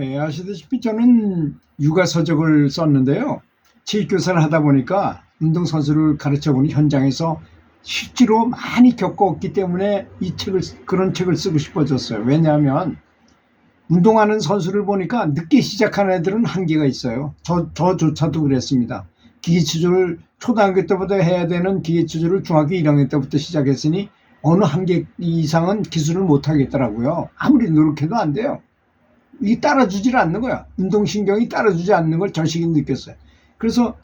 예, 아시다시피 저는 육아 서적을 썼는데요. 체육교사를 하다 보니까 운동선수를 가르쳐 보는 현장에서 실제로 많이 겪어왔기 때문에 이 책을, 그런 책을 쓰고 싶어졌어요. 왜냐하면 운동하는 선수를 보니까 늦게 시작하는 애들은 한계가 있어요. 저, 저조차도 그랬습니다. 기계추조를 초등학교 때부터 해야 되는 기계추조를 중학교 1학년 때부터 시작했으니 어느 한계 이상은 기술을 못 하겠더라고요. 아무리 노력해도 안 돼요. 이게 따라주질 않는 거야. 운동신경이 따라주지 않는 걸 절실히 느꼈어요. 그래서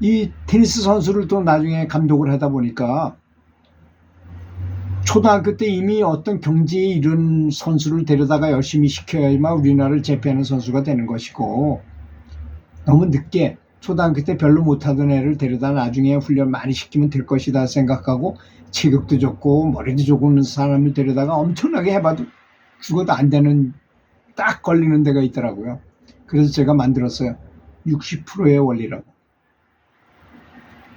이 테니스 선수를 또 나중에 감독을 하다 보니까 초등학교 때 이미 어떤 경지에 이른 선수를 데려다가 열심히 시켜야만 우리나라를 제패하는 선수가 되는 것이고 너무 늦게 초등학교 때 별로 못하던 애를 데려다 나중에 훈련 많이 시키면 될 것이다 생각하고 체격도 좋고 머리도 좋은 사람을 데려다가 엄청나게 해봐도 죽어도 안 되는 딱 걸리는 데가 있더라고요. 그래서 제가 만들었어요. 60%의 원리라고.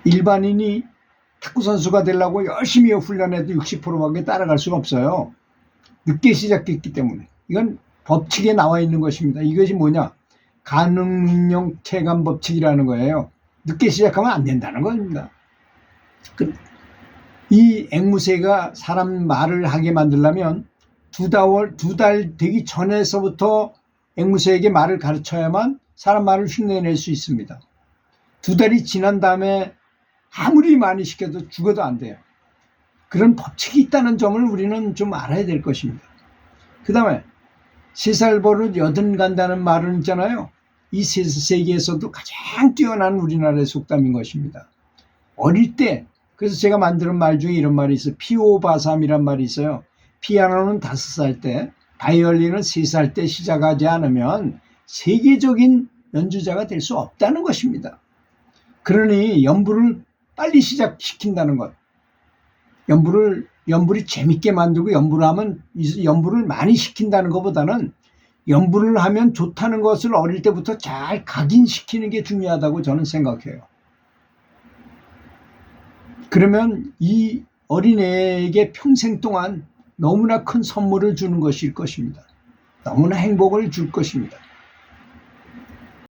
일반인이 탁구 선수가 되려고 열심히 훈련해도 60%밖에 따라갈 수가 없어요. 늦게 시작했기 때문에. 이건 법칙에 나와 있는 것입니다. 이것이 뭐냐? 가능용 체감 법칙이라는 거예요. 늦게 시작하면 안 된다는 겁니다. 그, 이 앵무새가 사람 말을 하게 만들려면 두 달, 두 달 되기 전에서부터 앵무새에게 말을 가르쳐야만 사람 말을 흉내낼 수 있습니다. 두 달이 지난 다음에 아무리 많이 시켜도 죽어도 안 돼요. 그런 법칙이 있다는 점을 우리는 좀 알아야 될 것입니다. 그 다음에 세살 버릇 여든 간다는 말은 있잖아요. 이 세- 세계에서도 가장 뛰어난 우리나라의 속담인 것입니다. 어릴 때, 그래서 제가 만드는 말 중에 이런 말이 있어요. 피오바삼이란 말이 있어요. 피아노는 다섯 살 때, 바이올린은 세살때 시작하지 않으면 세계적인 연주자가 될 수 없다는 것입니다. 그러니 연부를 빨리 시작시킨다는 것. 연부를 연불이 재밌게 만들고 연부를 하면 이 연부를 많이 시킨다는 것보다는 연부를 하면 좋다는 것을 어릴 때부터 잘 각인시키는 게 중요하다고 저는 생각해요. 그러면 이 어린애에게 평생 동안 너무나 큰 선물을 주는 것일 것입니다. 너무나 행복을 줄 것입니다.